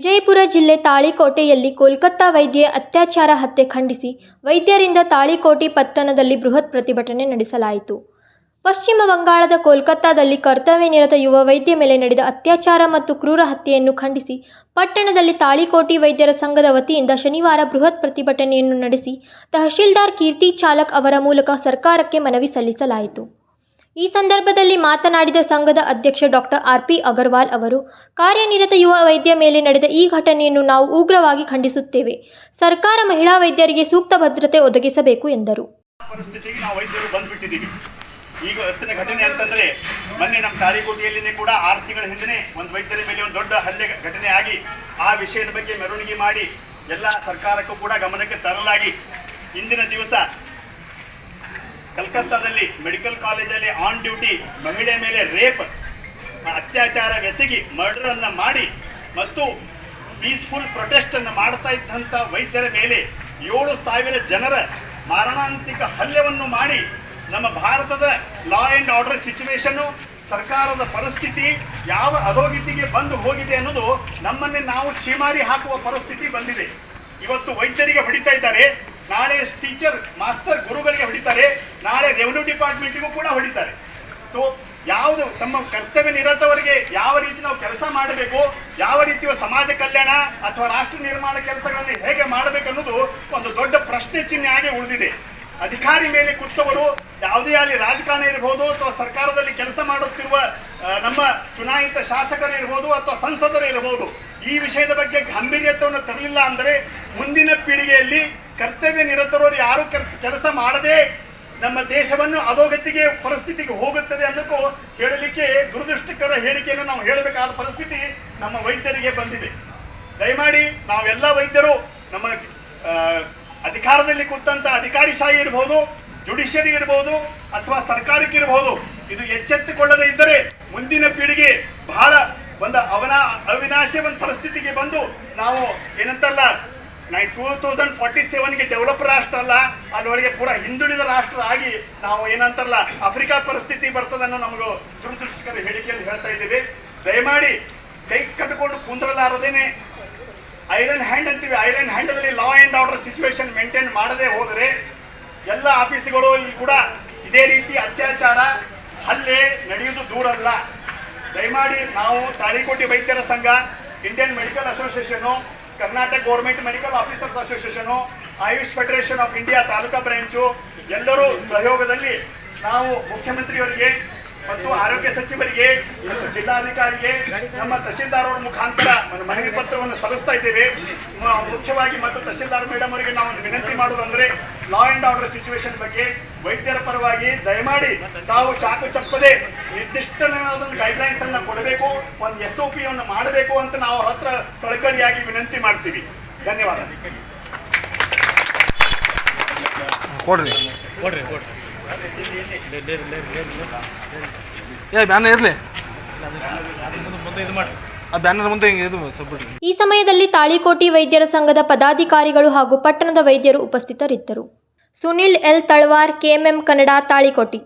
ವಿಜಯಪುರ ಜಿಲ್ಲೆ ತಾಳಿಕೋಟೆಯಲ್ಲಿ ಕೋಲ್ಕತ್ತಾ ವೈದ್ಯೆ ಅತ್ಯಾಚಾರ ಹತ್ಯೆ ಖಂಡಿಸಿ ವೈದ್ಯರಿಂದ ತಾಳಿಕೋಟೆ ಪಟ್ಟಣದಲ್ಲಿ ಬೃಹತ್ ಪ್ರತಿಭಟನೆ ನಡೆಸಲಾಯಿತು. ಪಶ್ಚಿಮ ಬಂಗಾಳದ ಕೋಲ್ಕತ್ತಾದಲ್ಲಿ ಕರ್ತವ್ಯ ನಿರತ ಯುವ ವೈದ್ಯ ಮೇಲೆ ನಡೆದ ಅತ್ಯಾಚಾರ ಮತ್ತು ಕ್ರೂರ ಹತ್ಯೆಯನ್ನು ಖಂಡಿಸಿ ಪಟ್ಟಣದಲ್ಲಿ ತಾಳಿಕೋಟಿ ವೈದ್ಯರ ಸಂಘದ ವತಿಯಿಂದ ಶನಿವಾರ ಬೃಹತ್ ಪ್ರತಿಭಟನೆಯನ್ನು ನಡೆಸಿ ತಹಶೀಲ್ದಾರ್ ಕೀರ್ತಿ ಚಾಲಕ್ ಅವರ ಮೂಲಕ ಸರ್ಕಾರಕ್ಕೆ ಮನವಿ ಸಲ್ಲಿಸಲಾಯಿತು. ಈ ಸಂದರ್ಭದಲ್ಲಿ ಮಾತನಾಡಿದ ಸಂಘದ ಅಧ್ಯಕ್ಷ ಡಾಕ್ಟರ್ ಆರ್ ಪಿ ಅಗರ್ವಾಲ್ ಅವರು, ಕಾರ್ಯನಿರತ ಯುವ ವೈದ್ಯ ಮೇಲೆ ನಡೆದ ಈ ಘಟನೆಯನ್ನು ನಾವು ಉಗ್ರವಾಗಿ ಖಂಡಿಸುತ್ತೇವೆ. ಸರ್ಕಾರ ಮಹಿಳಾ ವೈದ್ಯರಿಗೆ ಸೂಕ್ತ ಭದ್ರತೆ ಒದಗಿಸಬೇಕು ಎಂದರು. ವೈದ್ಯರು ಈಗ ಇವತ್ತಿನ ಘಟನೆ ಅಂತಂದ್ರೆ ಮೊನ್ನೆ ನಮ್ಮ ತಾಳಿಕೋಟೆಯಲ್ಲಿನೇ ಕೂಡ ಆರು ತಿಂಗಳ ಹಿಂದೆ ಒಂದು ವೈದ್ಯರ ಮೇಲೆ ಒಂದು ದೊಡ್ಡ ಹಲ್ಲೆ ಘಟನೆ ಆಗಿ ಆ ವಿಷಯದ ಬಗ್ಗೆ ಮೆರವಣಿಗೆ ಮಾಡಿ ಎಲ್ಲ ಸರ್ಕಾರಕ್ಕೂ ಕೂಡ ಗಮನಕ್ಕೆ ತರಲಾಗಿ. ಇಂದಿನ ದಿವಸ ಕಲ್ಕತ್ತಾದಲ್ಲಿ ಮೆಡಿಕಲ್ ಕಾಲೇಜಲ್ಲಿ ಆನ್ ಡ್ಯೂಟಿ ಮಹಿಳೆ ಮೇಲೆ ರೇಪ್ ಅತ್ಯಾಚಾರವೆಸಗಿ ಮರ್ಡರ್ ಅನ್ನ ಮಾಡಿ ಮತ್ತು ಪೀಸ್ಫುಲ್ ಪ್ರೊಟೆಸ್ಟ್ ಅನ್ನು ಮಾಡ್ತಾ ಇದ್ದಂಥ ವೈದ್ಯರ ಮೇಲೆ ಏಳು ಸಾವಿರ ಜನರ ಮಾರಣಾಂತಿಕ ಹಲ್ಲೆವನ್ನು ಮಾಡಿ ನಮ್ಮ ಭಾರತದ ಲಾ ಆ್ಯಂಡ್ ಆರ್ಡರ್ ಸಿಚುವೇಶನ್ನು ಸರ್ಕಾರದ ಪರಿಸ್ಥಿತಿ ಯಾವ ಅಧೋಗತಿಗೆ ಬಂದು ಹೋಗಿದೆ ಅನ್ನೋದು ನಮ್ಮನ್ನೇ ನಾವು ಛೀಮಾರಿ ಹಾಕುವ ಪರಿಸ್ಥಿತಿ ಬಂದಿದೆ. ಇವತ್ತು ವೈದ್ಯರಿಗೆ ಹೊಡಿತಾ ಇದ್ದಾರೆ, ನಾಳೆ ಟೀಚರ್ ಮಾಸ್ಟರ್ ಗುರುಗಳಿಗೆ ಹೊಡಿತಾರೆ ನಾಳೆ ರೆವಿನ್ಯೂ ಡಿಪಾರ್ಟ್ಮೆಂಟಿಗೂ ಕೂಡ ಹೊಡಿತಾರೆ. ಸೊ ಯಾವುದು ತಮ್ಮ ಕರ್ತವ್ಯ ನಿರತವರಿಗೆ ಯಾವ ರೀತಿ ನಾವು ಕೆಲಸ ಮಾಡಬೇಕು, ಯಾವ ರೀತಿಯ ಸಮಾಜ ಕಲ್ಯಾಣ ಅಥವಾ ರಾಷ್ಟ್ರ ನಿರ್ಮಾಣ ಕೆಲಸಗಳನ್ನು ಹೇಗೆ ಮಾಡಬೇಕು ಅನ್ನೋದು ಒಂದು ದೊಡ್ಡ ಪ್ರಶ್ನೆ ಚಿಹ್ನೆ ಉಳಿದಿದೆ. ಅಧಿಕಾರಿ ಮೇಲೆ ಕೂತವರು, ಯಾವುದೇ ಆಗಲಿ ರಾಜಕಾರಣ ಇರಬಹುದು ಅಥವಾ ಸರ್ಕಾರದಲ್ಲಿ ಕೆಲಸ ಮಾಡುತ್ತಿರುವ ನಮ್ಮ ಚುನಾಯಿತ ಶಾಸಕರು ಇರಬಹುದು ಅಥವಾ ಸಂಸದರು ಇರಬಹುದು ಈ ವಿಷಯದ ಬಗ್ಗೆ ಗಂಭೀರ್ಯತೆಯನ್ನು ತರಲಿಲ್ಲ ಅಂದರೆ ಮುಂದಿನ ಪೀಳಿಗೆಯಲ್ಲಿ ಕರ್ತವ್ಯ ನಿರತರವರು ಯಾರು ಕೆಲಸ ಮಾಡದೆ ನಮ್ಮ ದೇಶವನ್ನು ಅಧೋಗತಿಗೆ, ಪರಿಸ್ಥಿತಿಗೆ ಹೋಗುತ್ತದೆ ಅನ್ನೋಕ್ಕೂ ಹೇಳಲಿಕ್ಕೆ ದುರದೃಷ್ಟಕರ ಹೇಳಿಕೆಯನ್ನು ನಾವು ಹೇಳಬೇಕಾದ ಪರಿಸ್ಥಿತಿ ನಮ್ಮ ವೈದ್ಯರಿಗೆ ಬಂದಿದೆ. ದಯಮಾಡಿ ನಾವೆಲ್ಲ ವೈದ್ಯರು ನಮ್ಮ ಅಧಿಕಾರದಲ್ಲಿ ಕೂತಂತ ಅಧಿಕಾರಿಶಾಹಿ ಇರಬಹುದು ಜುಡಿಷಿಯರಿ ಇರಬಹುದು ಅಥವಾ ಸರ್ಕಾರಕ್ಕೆ ಇರಬಹುದು ಇದು ಎಚ್ಚೆತ್ತುಕೊಳ್ಳದೆ ಇದ್ದರೆ ಮುಂದಿನ ಪೀಳಿಗೆ ಬಹಳ ಒಂದು ಅವನ, ಅವಿನಾಶ ಒಂದು ಪರಿಸ್ಥಿತಿಗೆ ಬಂದು ನಾವು ಏನಂತಲ್ಲ ನೈ ಟೂ ತೌಸಂಡ್ ಫಾರ್ಟಿ ಸೆವೆನ್ಗೆ ಡೆವಲಪ್ ರಾಷ್ಟ್ರ ಅಲ್ಲ ಅಲ್ಲೊಳಗೆ ಪೂರಾ ಹಿಂದುಳಿದ ರಾಷ್ಟ್ರ ಆಗಿ ನಾವು ಏನಂತಾರಲ್ಲ ಆಫ್ರಿಕಾ ಪರಿಸ್ಥಿತಿ ಬರ್ತದನ್ನೋ ನಮಗೂ ದುರದೃಷ್ಟಕರ ಹೇಳಿಕೆಯನ್ನು ಹೇಳ್ತಾ ಇದ್ದೀವಿ. ದಯಮಾಡಿ ಕೈ ಕಟ್ಟಿಕೊಂಡು ಕುಂದ್ರಲಾರದೇನೆ. ಐರನ್ ಹ್ಯಾಂಡ್ ಅಂತೀವಿ. Iron ಹ್ಯಾಂಡಲ್ಲಿ law and order situation maintain ಮಾಡದೆ ಹೋದರೆ ಎಲ್ಲ ಆಫೀಸ್ಗಳು ಇಲ್ಲಿ ಕೂಡ ಇದೇ ರೀತಿ ಅತ್ಯಾಚಾರ, ಹಲ್ಲೆ ನಡೆಯುವುದು ದೂರ ಅಲ್ಲ. ದಯಮಾಡಿ ನಾವು ತಾಳಿಕೋಟೆ ವೈದ್ಯರ ಸಂಘ Indian medical association Karnataka government medical officers association Ayush federation of India taluka branch ಎಲ್ಲರೂ ಸಹಯೋಗದಲ್ಲಿ ನಾವು ಮುಖ್ಯಮಂತ್ರಿಯವರಿಗೆ ಮತ್ತು ಆರೋಗ್ಯ ಸಚಿವರಿಗೆ ಮತ್ತು ಜಿಲ್ಲಾಧಿಕಾರಿಗೆ ನಮ್ಮ ತಹಸೀಲ್ದಾರ್ ಅವರ ಮುಖಾಂತರ ಮನವಿ ಪತ್ರವನ್ನು ಸಲ್ಲಿಸ್ತಾ ಇದ್ದೇವೆ. ಮುಖ್ಯವಾಗಿ ಮತ್ತು ತಹಸೀಲ್ದಾರ್ ಮೇಡಮ್ ಅವರಿಗೆ ನಾವು ಒಂದು ವಿನಂತಿ ಮಾಡೋದಂದ್ರೆ ಲಾ ಅಂಡ್ ಆರ್ಡರ್ ಸಿಚುವೇಶನ್ ಬಗ್ಗೆ ವೈದ್ಯರ ಪರವಾಗಿ ದಯಮಾಡಿ ತಾವು ಚಾಕು ಚಪ್ಪದೆ ನಿರ್ದಿಷ್ಟವಾದ ಗೈಡ್ಲೈನ್ಸ್ ಅನ್ನ ಕೊಡಬೇಕು ಒಂದು ಎಸ್ ಒ ಪಿ ಅನ್ನು ಮಾಡಬೇಕು ಅಂತ ನಾವು ಅವ್ರ ಹತ್ರ ಕಳಕಳಿಯಾಗಿ ವಿನಂತಿ ಮಾಡ್ತೀವಿ. ಧನ್ಯವಾದ. ಕೊಡ್ರಿ. ಕೊಡ್ರಿ ಕೊಡ್ರಿ. ಏ ಬ್ಯಾನರ್ ಇರಲಿ. ಮುಂದೆ ಮುಂದೆ ಇದು ಮಾಡಿ. ಈ ಸಮಯದಲ್ಲಿ ತಾಳಿಕೋಟಿ ವೈದ್ಯರ ಸಂಘದ ಪದಾಧಿಕಾರಿಗಳು ಹಾಗೂ ಪಟ್ಟಣದ ವೈದ್ಯರು ಉಪಸ್ಥಿತರಿದ್ದರು. Sunil L Talwar KMM Kannada Talikoti.